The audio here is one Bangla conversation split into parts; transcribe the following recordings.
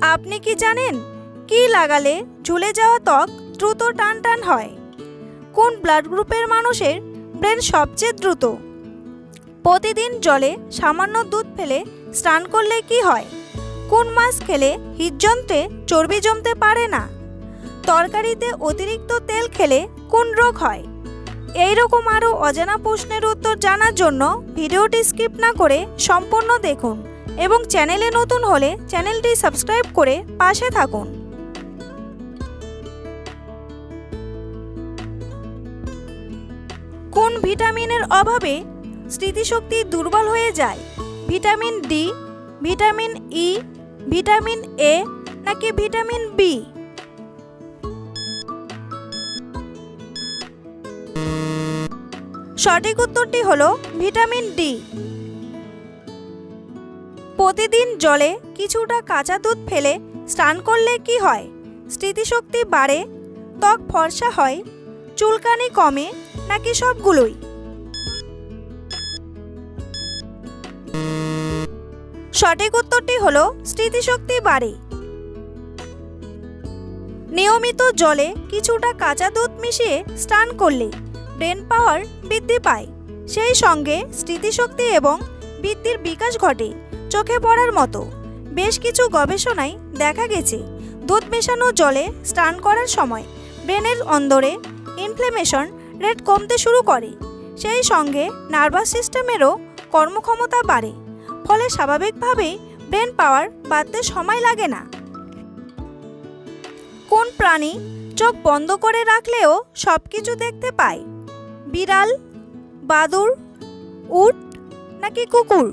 আপনি কি জানেন? কি লাগালে ঝুলে যাওয়া ত্বক দ্রুত টান টান হয়? কোন ব্লাড গ্রুপের মানুষের ব্রেন সবচেয়ে দ্রুত? প্রতিদিন জলে সামান্য দুধ ফেলে স্নান করলে কি হয়? কোন মাছ খেলে হৃদযন্ত্রে চর্বি জমতে পারে না? তরকারিতে অতিরিক্ত তেল খেলে কোন রোগ হয়? এই রকম আরও অজানা প্রশ্নের উত্তর জানার জন্য ভিডিওটি স্কিপ না করে সম্পূর্ণ দেখুন। এবং চ্যানেলে নতুন হলে চ্যানেলটি সাবস্ক্রাইব করে পাশে থাকুন। কোন ভিটামিনের অভাবে স্মৃতিশক্তি দুর্বল হয়ে যায়? Vitamin D vitamin E vitamin A নাকি ভিটামিন বি সঠিক উত্তরটি হলো ভিটামিন ডি প্রতিদিন জলে কিছুটা কাঁচা দুধ ফেলে স্নান করলে কি হয়? স্মৃতিশক্তি বাড়ে? ত্বক ফর্সা হয়? চুলকানি কমে? নাকি সবগুলোই? সঠিক উত্তরটি হলো স্মৃতিশক্তি বাড়ে। নিয়মিত জলে কিছুটা কাঁচা দুধ মিশিয়ে স্নান করলে ব্রেন পাওয়ার বৃদ্ধি পায়। সেই সঙ্গে স্মৃতিশক্তি এবং বৃদ্ধির বিকাশ ঘটে। চোখে পড়ার মতো। বেশ কিছু গবেষণায় দেখা গেছে, দুধ মেশানো জলে স্নান করার সময় ব্রেনের অন্দরে ইনফ্লেমেশন রেট কমতে শুরু করে। সেই সঙ্গে নার্ভাস সিস্টেমেরও কর্মক্ষমতা বাড়ে, ফলে স্বাভাবিকভাবেই ব্রেন পাওয়ার বাড়তে সময় লাগে না। কোন প্রাণী চোখ বন্ধ করে রাখলেও সব কিছু দেখতে পায়? বিড়াল বাদুর উট নাকি কুকুর?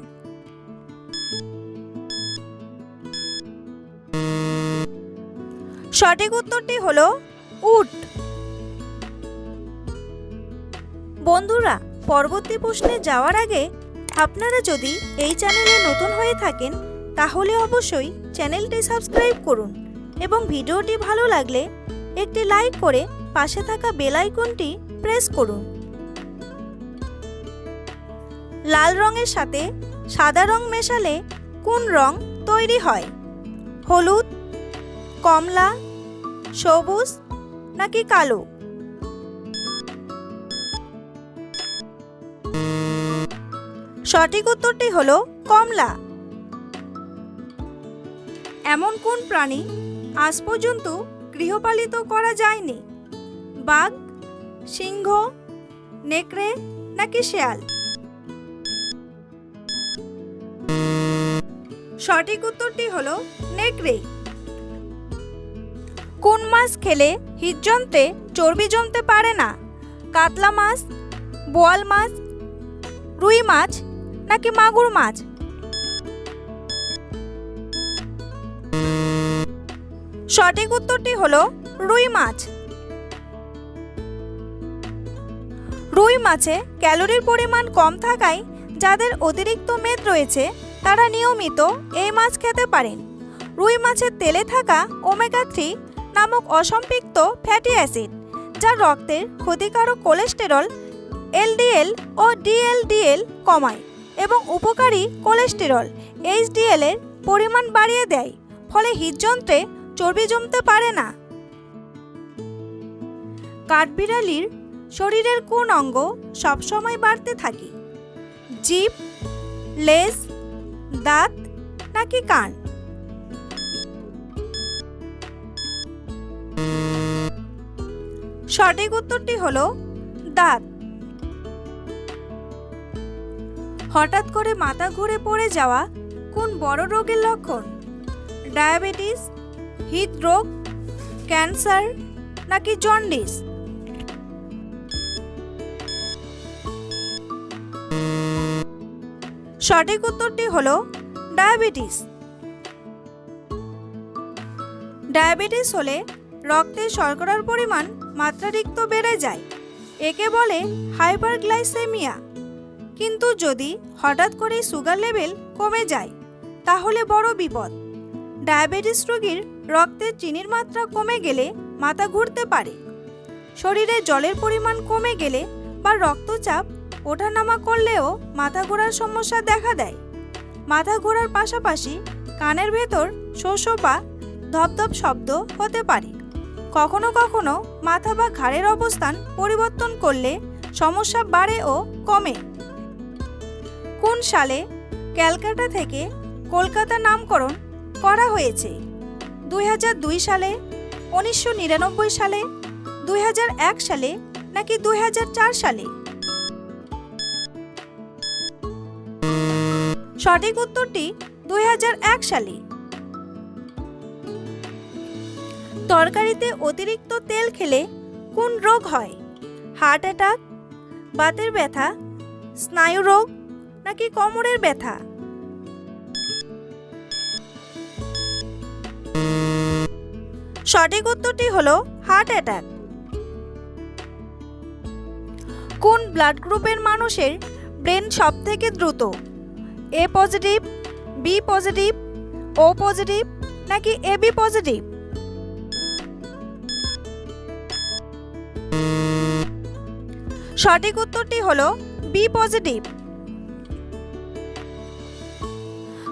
সঠিক উত্তরটি হলো উট। বন্ধুরা, পরবর্তী প্রশ্নে যাওয়ার আগে আপনারা যদি এই চ্যানেলে নতুন হয়ে থাকেন, তাহলে অবশ্যই চ্যানেলটি সাবস্ক্রাইব করুন এবং ভিডিওটি ভালো লাগলে একটি লাইক করে পাশে থাকা বেল আইকনটি প্রেস করুন। লাল রঙের সাথে সাদা রং মেশালে কোন রং তৈরি হয়? হলুদ কমলা, সবুজ নাকি কালো? সঠিক উত্তরটি হল কমলা। এমন কোন প্রাণী আজ পর্যন্ত গৃহপালিত করা যায়নি? বাঘ, সিংহ, নেকড়ে নাকি শেয়াল? সঠিক উত্তরটি হল নেকড়ে। কোন মাছ খেলে হৃদযন্ত্রে চর্বি জমতে পারে না? কাতলা মাছ, বোয়াল মাছ, রুই মাছ, নাকি মাগুর মাছ? সঠিক উত্তরটি হলো রুই মাছ। রুই মাছে ক্যালোরির পরিমাণ কম থাকায় যাদের অতিরিক্ত মেদ রয়েছে, তারা নিয়মিত এই মাছ খেতে পারেন। রুই মাছের তেলে থাকা ওমেগা থ্রি নামক অসম্পৃক্ত ফ্যাটি অ্যাসিড, যা রক্তের ক্ষতিকারক কোলেস্টেরল, এলডিএল ও ডিএলডিএল কমায় এবং উপকারী কোলেস্টেরল, এইচডিএল এর পরিমাণ বাড়িয়ে দেয়, ফলে হৃদযন্ত্রে চর্বি জমতে পারে না। কাঠবিড়ালির শরীরের কোন অঙ্গ সবসময় বাড়তে থাকে? জিভ, লেজ, দাঁত নাকি কান? সঠিক উত্তরটি হলো দাঁত। হঠাৎ করে মাথা ঘুরে পড়ে যাওয়া কোন বড় রোগের লক্ষণ? ডায়াবেটিস, হৃদরোগ, ক্যান্সার নাকি জন্ডিস? সঠিক উত্তরটি হল ডায়াবেটিস। ডায়াবেটিস হলে রক্তে শর্করার পরিমাণ মাত্রাতিরিক্ত বেড়ে যায়। একে বলে হাইপারগ্লাইসেমিয়া। কিন্তু যদি হঠাৎ করে সুগার লেভেল কমে যায়, তাহলে বড় বিপদ। ডায়াবেটিস রোগীর রক্তে চিনির মাত্রা কমে গেলে মাথা ঘুরতে পারে। শরীরে জলের পরিমাণ কমে গেলে বা রক্তচাপ ওঠানামা করলেও মাথা ঘোরার সমস্যা দেখা দেয়। মাথা ঘোরার পাশাপাশি কানের ভেতর শোষ বা ধপধপ শব্দ হতে পারে। কখনো কখনো মাথা বা ঘাড়ের অবস্থান পরিবর্তন করলে সমস্যা বাড়ে ও কমে। কোন সালে ক্যালকাটা থেকে কলকাতা নামকরণ করা হয়েছে? দুই হাজার দুই সালে, উনিশশো নিরানব্বই সালে, দুই হাজার এক সালে নাকি দুই হাজার চার সালে? সঠিক উত্তরটি দুই হাজার এক সালে। তরকারিতে অতিরিক্ত তেল খেলে কোন রোগ হয়? হার্ট অ্যাটাক, বাতের ব্যথা, স্নায়ু রোগ নাকি কোমরের ব্যথা? সঠিক উত্তরটি হল হার্ট অ্যাটাক। কোন ব্লাড গ্রুপের মানুষের ব্রেন সব থেকে দ্রুত? A positive, B positive, O positive নাকি এ বি পজিটিভ? সঠিক উত্তরটি হল বি পজিটিভ।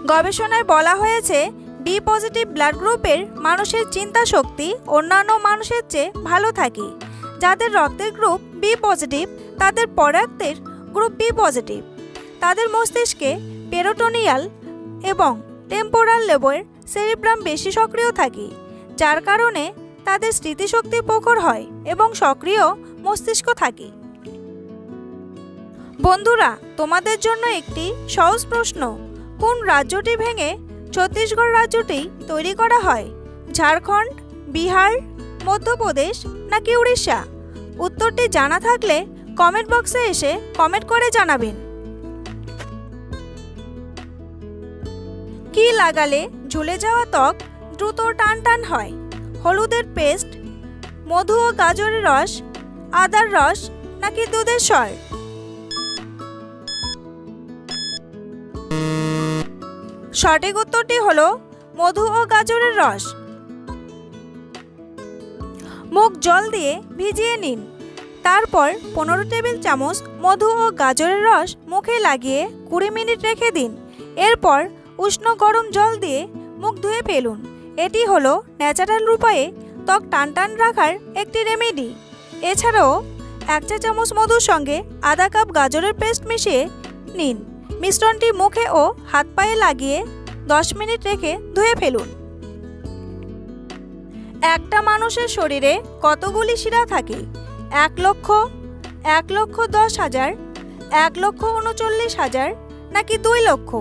গবেষণায় বলা হয়েছে বি পজিটিভ ব্লাড গ্রুপের মানুষের চিন্তা শক্তি অন্যান্য মানুষের চেয়ে ভালো থাকে। যাদের রক্তের গ্রুপ বি পজিটিভ তাদের পরাক্তের গ্রুপ বি পজিটিভ তাদের মস্তিষ্কে পেরোটোনিয়াল এবং টেম্পোরাল লেবের সেরিব্রাম বেশি সক্রিয় থাকে, যার কারণে তাদের স্মৃতিশক্তি প্রখর হয় এবং সক্রিয় মস্তিষ্ক থাকে। বন্ধুরা, তোমাদের জন্য একটি সহজ প্রশ্ন। কোন রাজ্যটি ভেঙে ছত্তিশগড় রাজ্যটি তৈরি করা হয়? ঝাড়খণ্ড, বিহার, মধ্যপ্রদেশ নাকি উড়িষ্যা? উত্তরটি জানা থাকলে কমেন্ট বক্সে এসে কমেন্ট করে জানাবেন। কি লাগালে ঝুলে যাওয়া ত্বক দ্রুত টান টান হয়? হলুদের পেস্ট, মধু ও গাজরের রস, আদার রস নাকি দুধের স্বর সঠিক উত্তরটি হল মধু ও গাজরের রস। মুখ জল দিয়ে ভিজিয়ে নিন। তারপর পনেরো টেবিল চামচ মধু ও গাজরের রস মুখে লাগিয়ে কুড়ি মিনিট রেখে দিন। এরপর উষ্ণ গরম জল দিয়ে মুখ ধুয়ে ফেলুন। এটি হলো ন্যাচারাল উপায়ে ত্বক টান টান রাখার একটি রেমেডি। এছাড়াও এক চা চামচ মধুর সঙ্গে আধা কাপ গাজরের পেস্ট মিশিয়ে নিন। মিশ্রণটি মুখে ও হাত পায়ে লাগিয়ে দশ মিনিট রেখে ধুয়ে ফেলুন। একটা মানুষের শরীরে কতগুলি শিরা থাকে? এক লক্ষ এক লক্ষ দশ হাজার, এক লক্ষ উনচল্লিশ হাজার, নাকি দুই লক্ষ?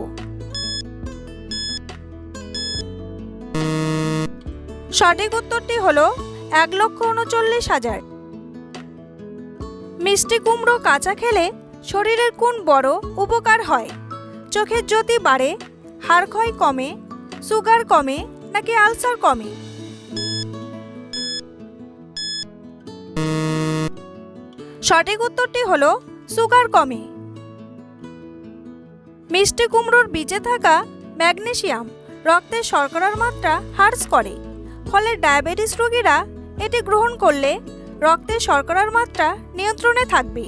সঠিক উত্তরটি হল এক লক্ষ উনচল্লিশ হাজার। মিষ্টি কুমড়ো কাঁচা খেলে শরীরের কোন বড় উপকার হয়? চোখের জ্যোতি বাড়ে, হাড় ক্ষয় কমে, সুগার কমে, নাকি আলসার কমে? সঠিক উত্তরটি হলো সুগার কমে। মিষ্টি কুমড়োর বীজে থাকা ম্যাগনেশিয়াম রক্তে শর্করার মাত্রা হ্রাস করে, ফলে ডায়াবেটিস রোগীরা এটি গ্রহণ করলে রক্তে শর্করার মাত্রা নিয়ন্ত্রণে থাকবে।